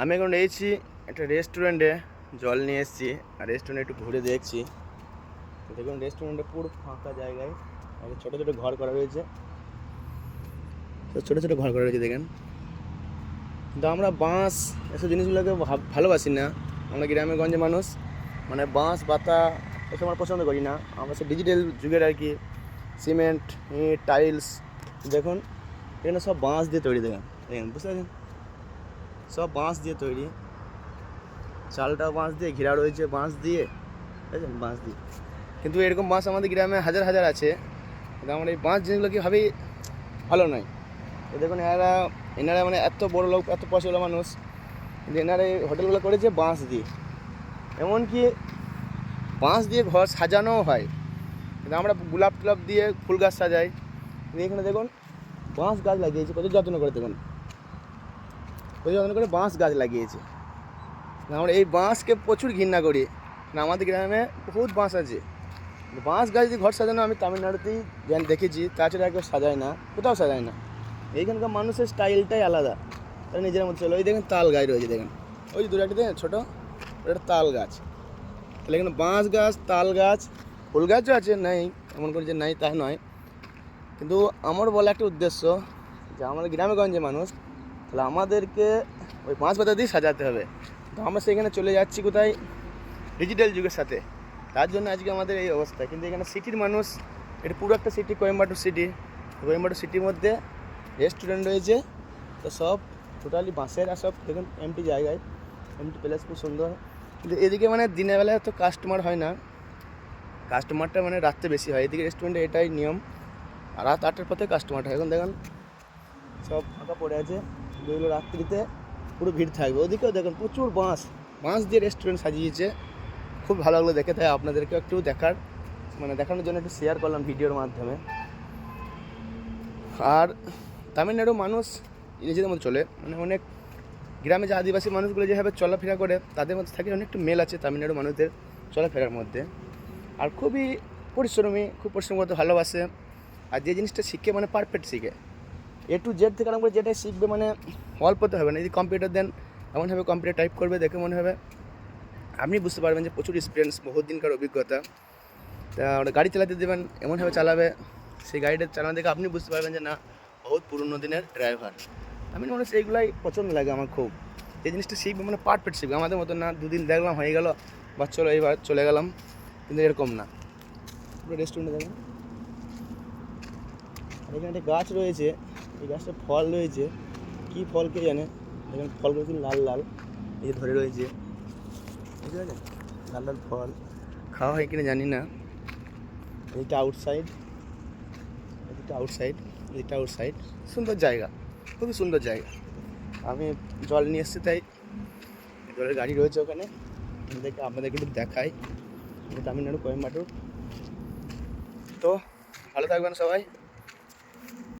আমি এখন রয়েছি একটা রেস্টুরেন্টে জল নিয়ে এসেছি। আর রেস্টুরেন্টে একটু ঘুরে দেখছি। দেখুন রেস্টুরেন্টে পুরো ফাঁকা জায়গায়। ছোটো ছোটো ঘর করা রয়েছে। ছোটো ছোটো ঘর করা রয়েছে, দেখেন। কিন্তু আমরা বাঁশ, এসব জিনিসগুলোকে ভালোবাসি না। আমরা গ্রামে গঞ্জে মানুষ। মানে বাঁশ, বাতা, এসব আমরা পছন্দ করি না। আমরা সে ডিজিটাল যুগের আর কি। সিমেন্ট, ইট টাইলস দেখুন। এখানে সব বাঁশ দিয়ে তৈরি, দেখেন। দেখেন, বুঝতে পারছেন? সব বাঁশ দিয়ে তৈরি। চালটাও বাঁশ দিয়ে, ঘেরা রয়েছে বাঁশ দিয়ে। বুঝলেন বাঁশ দিয়ে। কিন্তু এরকম বাঁশ আমাদের গ্রামে হাজার হাজার আছে। কিন্তু আমার এই বাঁশ জিনিসগুলো কি ভাবেই ভালো নয়। তো দেখুন, এনারা এনারা মানে এত বড় লোক, এত পয়সাওয়ালা মানুষ। কিন্তু এনারা এই হোটেলগুলো করেছে বাঁশ দিয়ে। এমনকি বাঁশ দিয়ে ঘর সাজানোও হয়। কিন্তু আমরা গোলাপ টুলাপ দিয়ে ফুল গাছ সাজাই। এখানে দেখুন, বাঁশ গাছ লাগিয়েছে। কত যত্ন করে দেখুন। যত্ন করে বাঁশ গাছ লাগিয়েছে। আমরা এই বাঁশকে প্রচুর ঘৃণা করি। আমাদের গ্রামে বহুত বাঁশ আছে। বাঁশ গাছ দিয়ে ঘর সাজানো, আমি তামিলনাড়ুতেই দেখেছি, তাছাড়া কেউ সাজায় না, কোথাও সাজায় না। এইখানকার মানুষের স্টাইলটাই আলাদা। তারা নিজের মধ্যে চলো। ওই দেখেন তাল গাছ রয়েছে, দেখেন। ওই যে দেখেন ছোটো, ওটা তাল গাছ। তাহলে এখানে বাঁশ গাছ, তাল গাছ, ফুল গাছও আছে, নাই, এমন করে যে নাই তা নয়। কিন্তু আমার বলা একটা উদ্দেশ্য যে, আমাদের গ্রামে গঞ্জে মানুষ তাহলে আমাদেরকে ওই পাঁচ পাতা দিয়ে সাজাতে হবে। তো আমরা সেখানে চলে যাচ্ছি কোথায়? ডিজিটাল যুগের সাথে। তার জন্য আজকে আমাদের এই অবস্থা। কিন্তু এখানে সিটির মানুষ, এটা পুরো একটা সিটি কোয়েম্বাটুর সিটি কোয়েম্বাটুর সিটির মধ্যে রেস্টুরেন্ট রয়েছে। তো সব টোটালি বাঁশের আর সব দেখুন এমটি জায়গায়। এমটি প্লেস খুব সুন্দর। কিন্তু এদিকে মানে দিনের বেলায় তো কাস্টমার হয় না। কাস্টমারটা মানে রাত্রে বেশি হয়। এদিকে রেস্টুরেন্টে এটাই নিয়ম। রাত আটটার পথে কাস্টমারটা হয়। এখন দেখুন, সব ফাঁকা পড়ে আছে। যেগুলো রাত্রিতে পুরো ভিড় থাকবে। ওদিকেও দেখুন প্রচুর বাঁশ বাঁশ দিয়ে রেস্টুরেন্ট সাজিয়েছে। খুব ভালো লাগল দেখে, তাই আপনাদেরকে একটু দেখার মানে দেখানোর জন্য একটু শেয়ার করলাম ভিডিওর মাধ্যমে। আর তামিলনাড়ু মানুষ নিজেদের মধ্যে চলে মানে অনেক গ্রামে যে আদিবাসী মানুষগুলো যেভাবে চলাফেরা করে, তাদের মধ্যে থাকে অনেকটা মেল আছে তামিলনাড়ু মানুষদের চলাফেরার মধ্যে। আর খুবই পরিশ্রমী, খুব পরিশ্রম করতে ভালোবাসে। আর যে জিনিসটা শিখে মানে পারফেক্ট শিখে। এ টু জেড থেকে আরম্ভ করে যেটাই শিখবে মানে অল্পতে হবে না। যদি কম্পিউটার দেন এমনভাবে কম্পিউটার টাইপ করবে দেখে মনে হবে। আপনি বুঝতে পারবেন যে প্রচুর এক্সপিরিয়েন্স বহুত দিনকার অভিজ্ঞতা। তা ওটা গাড়ি চালাতে দেবেন এমনভাবে চালাবে। সেই গাড়িটা চালানো দেখে আপনি বুঝতে পারবেন যে না, বহুত পুরনো দিনের ড্রাইভার আমি মনে হচ্ছে এইগুলাই পছন্দ লাগে আমার খুব। এই জিনিসটা শিখবে মানে পারফেক্ট শিখবে। আমাদের মতো না, দুদিন দেখলাম, হয়ে গেল, বা চলো এইবার চলে গেলাম। কিন্তু এরকম না। রেস্টুরেন্টে দেখেন। এখানে একটা গাছ রয়েছে। এই গাছটা ফল রয়েছে। কী ফল কে জানে? দেখেন, ফলগুলো কিন্তু লাল লাল। এই ধরে রয়েছে। বুঝতে পারছেন লাল লাল ফল। খাওয়া হয় কিনা জানি না। এইটা আউটসাইড এদিকটা আউটসাইড এদিকটা আউটসাইড সুন্দর জায়গা। খুবই সুন্দর জায়গা। আমি জল নিয়ে এসেছি তাই। জলের গাড়ি রয়েছে ওখানে। দেখে আপনাদেরকে একটু দেখাই। তামিলনাড়ু, কোয়েম্বাটুর। তো, ভালো থাকবেন সবাই।